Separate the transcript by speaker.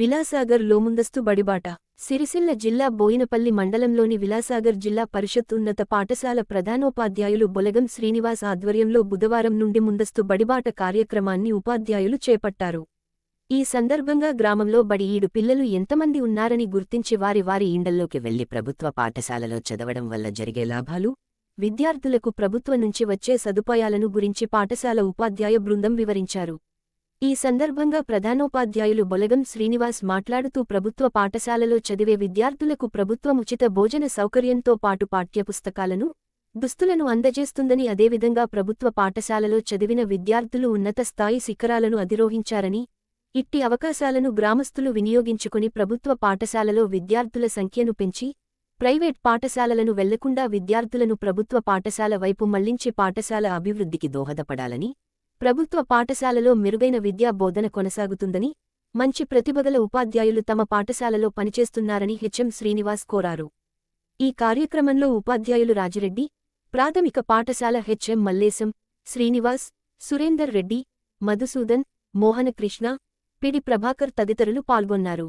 Speaker 1: విలాసాగర్లో ముందస్తు బడిబాట. సిరిసిల్ల జిల్లా బోయినపల్లి మండలంలోని విలాసాగర్ జిల్లా పరిషత్ ఉన్నత పాఠశాల ప్రధానోపాధ్యాయులు బొలగం శ్రీనివాస్ ఆధ్వర్యంలో బుధవారం నుండి ముందస్తు బడిబాట కార్యక్రమాన్ని ఉపాధ్యాయులు చేపట్టారు. ఈ సందర్భంగా గ్రామంలో బడి ఈడు పిల్లలు ఎంతమంది ఉన్నారని గుర్తించి వారి వారి ఇండల్లోకి వెళ్ళి ప్రభుత్వ పాఠశాలలో చదవడం వల్ల జరిగే లాభాలు విద్యార్థులకు ప్రభుత్వం నుంచి వచ్చే సదుపాయాలను గురించి పాఠశాల ఉపాధ్యాయ బృందం వివరించారు. ఈ సందర్భంగా ప్రధానోపాధ్యాయులు బొలగం శ్రీనివాస్ మాట్లాడుతూ ప్రభుత్వ పాఠశాలలో చదివే విద్యార్థులకు ప్రభుత్వం ఉచిత భోజన సౌకర్యంతో పాటు పాఠ్యపుస్తకాలను దుస్తులను అందజేస్తుందని అదేవిధంగా ప్రభుత్వ పాఠశాలలో చదివిన విద్యార్థులు ఉన్నత స్థాయి శిఖరాలను అధిరోహించారని ఇట్టి అవకాశాలను గ్రామస్తులు వినియోగించుకుని ప్రభుత్వ పాఠశాలలో విద్యార్థుల సంఖ్యను పెంచి ప్రైవేట్ పాఠశాలలను వెళ్ళకుండా విద్యార్థులను ప్రభుత్వ పాఠశాల వైపు మళ్ళించి పాఠశాల అభివృద్ధికి దోహదపడాలని ప్రభుత్వ పాఠశాలలో మెరుగైన విద్యా బోధన కొనసాగుతుందని మంచి ప్రతిభగల ఉపాధ్యాయులు తమ పాఠశాలలో పనిచేస్తున్నారని హెచ్ఎం శ్రీనివాస్ కోరారు. ఈ కార్యక్రమంలో ఉపాధ్యాయులు రాజిరెడ్డి ప్రాథమిక పాఠశాల హెచ్ఎం మల్లేశం శ్రీనివాస్ సురేందర్ రెడ్డి మధుసూదన్ మోహనకృష్ణ పిడి ప్రభాకర్ తదితరులు పాల్గొన్నారు.